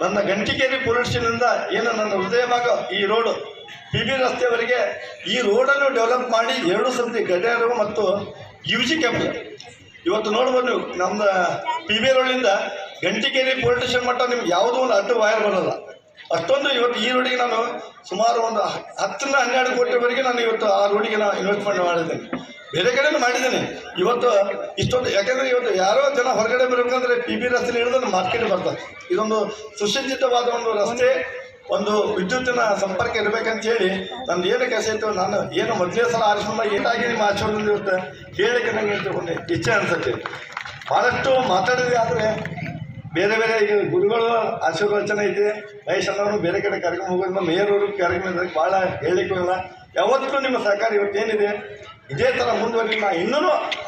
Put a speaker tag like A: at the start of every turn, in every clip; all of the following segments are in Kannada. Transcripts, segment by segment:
A: ನನ್ನ ಗಂಟಿಕೇರಿ ಪೊಲೀಸ್ ಸ್ಟೇಷನಿಂದ ಏನು ನನ್ನ ಹೃದಯ ಭಾಗ ಈ ರೋಡು ಪಿ ಬಿ ರಸ್ತೆವರೆಗೆ ಈ ರೋಡನ್ನು ಡೆವಲಪ್ ಮಾಡಿ ಎರಡು ಸಂತಿ ಗಡಿಯಾರು ಮತ್ತು ಯು ಜಿ ಇವತ್ತು ನೋಡ್ಬೋದು ನೀವು ನಮ್ದು ಪಿ ಬಿ ರೋಡಿಂದ ಗಂಟಿಕೇರಿ ಪೊಲೀಸ್ ಸ್ಟೇಷನ್ ಮಟ್ಟ ನಿಮ್ಗೆ ಯಾವುದೋ ಒಂದು ಅಡ್ಡ ವಾಯರ್ ಬರೋಲ್ಲ. ಅಷ್ಟೊಂದು ಇವತ್ತು ಈ ರೋಡಿಗೆ ನಾನು ಸುಮಾರು ಒಂದು ಹತ್ತರಿಂದ ಹನ್ನೆರಡು ಕೋಟಿವರೆಗೆ ನಾನು ಇವತ್ತು ಆ ರೋಡಿಗೆ ನಾನು ಇನ್ವೆಸ್ಟ್ಮೆಂಟ್ ಮಾಡಿದ್ದೇನೆ. ಬೇರೆ ಕಡೆನೂ ಮಾಡಿದ್ದೇನೆ. ಇವತ್ತು ಇಷ್ಟೊಂದು ಯಾಕೆಂದ್ರೆ ಇವತ್ತು ಯಾರೋ ಜನ ಹೊರಗಡೆ ಬರಬೇಕಂದ್ರೆ ಪಿ ಬಿ ರಸ್ತೆ ಹಿಡಿದು ಮಾರ್ಕೆಟ್ ಬರ್ತಾರೆ ಇದೊಂದು ಸುಸಜ್ಜಿತವಾದ ಒಂದು ರಸ್ತೆ, ಒಂದು ವಿದ್ಯುತ್ತಿನ ಸಂಪರ್ಕ ಇರಬೇಕಂತ ಹೇಳಿ ನಂದು ಏನು ಕೆಲಸ ಇತ್ತು, ನಾನು ಏನು ಮೊದಲೇ ಸಲ ಆರಿಸ್ಕೊಂಡ ಏನಾಗಿ ನಿಮ್ಮ ಆಚರಣೆ ಇರುತ್ತೆ ಹೇಳಿಕೆ ನನಗೆ ಒಂದು ಇಚ್ಛೆ ಅನಿಸುತ್ತೆ. ಭಾಳಷ್ಟು ಮಾತಾಡಿದ್ರೆ ಆದರೆ ಬೇರೆ ಬೇರೆ ಗುರುಗಳು ಆಶೀರ್ವಚನ ಇದೆ. ವಯಸ್ಸನ್ನು ಬೇರೆ ಕಡೆ ಕಾರ್ಯಕ್ರಮ ಹೋಗೋದ್ರಿಂದ ಮೇಯರವರು ಕರ್ಕೊಂಡು ಕಾರ್ಯಕ್ರಮ ಭಾಳ ಹೇಳಿಕೊಳ್ಳಲ್ಲ ಯಾವತ್ತೂ ನಿಮ್ಮ ಸಹಕಾರ ಇವತ್ತೇನಿದೆ? ಇದೇ ಥರ ಮುಂದುವರಿಲಿ ನಾನು ಇನ್ನೂ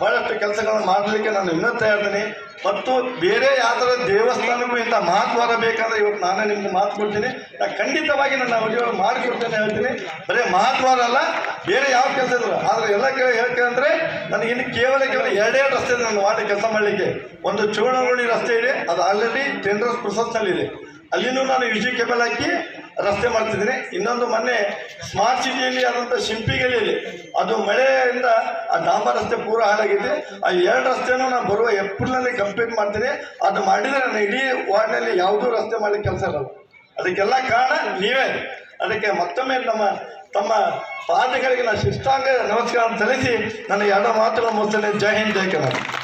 A: ಬಹಳಷ್ಟು ಕೆಲಸಗಳನ್ನು ಮಾಡಲಿಕ್ಕೆ ನಾನು ಇನ್ನೂ ತಯಾರಿದ್ದೀನಿ. ಮತ್ತು ಬೇರೆ ಯಾವ ಥರ ದೇವಸ್ಥಾನಕ್ಕೂ ಇಂಥ ಮಾತು ಬರಬೇಕಾದ್ರೆ ಇವತ್ತು ನಾನೇ ನಿಮ್ಗೆ ಮಾತು ಕೊಡ್ತೀನಿ. ನಾನು ಖಂಡಿತವಾಗಿ ನನ್ನ ಉದ್ಯೋಗ ಮಾಡಿಕೊಡ್ತೇನೆ ಹೇಳ್ತೀನಿ. ಬರೀ ಮಹತ್ವಾರ ಅಲ್ಲ, ಬೇರೆ ಯಾವ ಕೆಲಸ ಇದ್ರು. ಆದರೆ ಎಲ್ಲ ಕೇಳಿ ಹೇಳ್ತೇವೆ ನನಗೆ ಇನ್ನು ಕೇವಲ ಕೇವಲ ಎರಡೇ ರಸ್ತೆ ಇದೆ ನನ್ನ ವಾರ್ಡ್ ಕೆಲಸ ಮಾಡಲಿಕ್ಕೆ. ಒಂದು ಚೂರ್ಣಗುಳಿ ರಸ್ತೆ ಇದೆ, ಅದು ಆಲ್ರೆಡಿ ಟೆಂಡರ್ ಪ್ರೊಸೆಸ್ನಲ್ಲಿದೆ ಅಲ್ಲಿನೂ ನಾನು ವಿಜಿ ಕೇಬಲ್ ಹಾಕಿ ರಸ್ತೆ ಮಾಡ್ತಿದ್ದೀನಿ. ಇನ್ನೊಂದು ಮೊನ್ನೆ ಸ್ಮಾರ್ಟ್ ಸಿಟಿಯಲ್ಲಿ ಆದಂಥ ಶಿಂಪಿಗಳಿಯಲ್ಲಿ ಅದು ಮಳೆಯಿಂದ ಆ ಡಾಂಬರ್ ರಸ್ತೆ ಪೂರ ಹಾಳಾಗಿದೆ. ಆ ಎರಡು ರಸ್ತೆನೂ ನಾನು ಬರುವ ಏಪ್ರಿಲ್ನಲ್ಲಿ ಕಂಪ್ಲೀಟ್ ಮಾಡ್ತೀನಿ. ಅದು ಮಾಡಿದರೆ ನಾನು ಇಡೀ ವಾರ್ಡ್ನಲ್ಲಿ ಯಾವುದೂ ರಸ್ತೆ ಮಾಡಲಿಕ್ಕೆ ಕೆಲಸ ಇರಲ್ಲ ಅದಕ್ಕೆಲ್ಲ ಕಾರಣ ನೀವೇ. ಅದಕ್ಕೆ ಮತ್ತೊಮ್ಮೆ ನಮ್ಮ, ತಮ್ಮ ಪಾದಗಳಿಗೆ ನಾನು ಶಿಷ್ಟಾಂಗ ನಮಸ್ಕಾರ ಸಲ್ಲಿಸಿ ನನ್ನ ಎರಡು ಮಾತುಗಳ ಮುಗಿಸ್ತೇನೆ ಜೈ ಹಿಂದ್, ಜೈ ಕರ್ನಾಟಕ.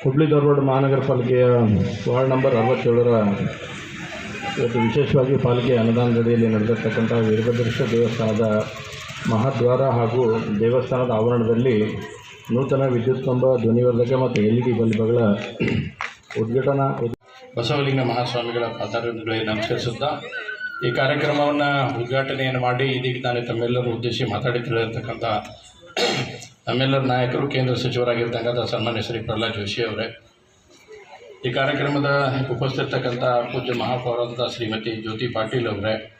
B: ಹುಬ್ಳಿ ಧಾರವಾಡ ಮಹಾನಗರ ಪಾಲಿಕೆಯ ವಾರ್ಡ್ ನಂಬರ್ ಅರವತ್ತೇಳರ ಇವತ್ತು ವಿಶೇಷವಾಗಿ ಪಾಲಿಕೆ ಅನುದಾನದಡಿಯಲ್ಲಿ ನಡೆದಿರ್ತಕ್ಕಂಥ ವೀರಭದ್ರೇಶ್ವರ ದೇವಸ್ಥಾನದ ಮಹಾದ್ವಾರ ಹಾಗೂ ದೇವಸ್ಥಾನದ ಆವರಣದಲ್ಲಿ ನೂತನ ವಿದ್ಯುತ್ ಕಂಬ ಧ್ವನಿವರ್ಧಕ ಮತ್ತು ಎಲ್ ಇ ಡಿ ಬಲ್ಬ್ಗಳ ಉದ್ಘಾಟನಾ ಉದ್-
C: ಬಸವಲಿಂಗ ಮಹಾಸ್ವಾಮಿಗಳ ಪಾದಾರಗಳಿಗೆ ನಮಸ್ಕರಿಸುತ್ತಾ ಈ ಕಾರ್ಯಕ್ರಮವನ್ನು ಉದ್ಘಾಟನೆಯನ್ನು ಮಾಡಿ ಇದೀಗ ನಾನು ತಮ್ಮೆಲ್ಲರೂ ಉದ್ದೇಶಿಸಿ ಮಾತಾಡುತ್ತಿರತಕ್ಕಂಥ ನಮ್ಮೆಲ್ಲರ ನಾಯಕರು ಕೇಂದ್ರ ಸಚಿವರಾಗಿರ್ತಕ್ಕಂಥ ಸನ್ಮಾನ್ಯ ಶ್ರೀ ಪ್ರಹ್ಲಾದ್ ಜೋಶಿ ಅವರೇ. ಈ ಕಾರ್ಯಕ್ರಮದ ಉಪಸ್ಥಿತಕ್ಕಂಥ ಪೂಜ್ಯ ಮಹಾಪೌರಂಥ ಶ್ರೀಮತಿ ಜ್ಯೋತಿ ಪಾಟೀಲ್ ಅವರೇ.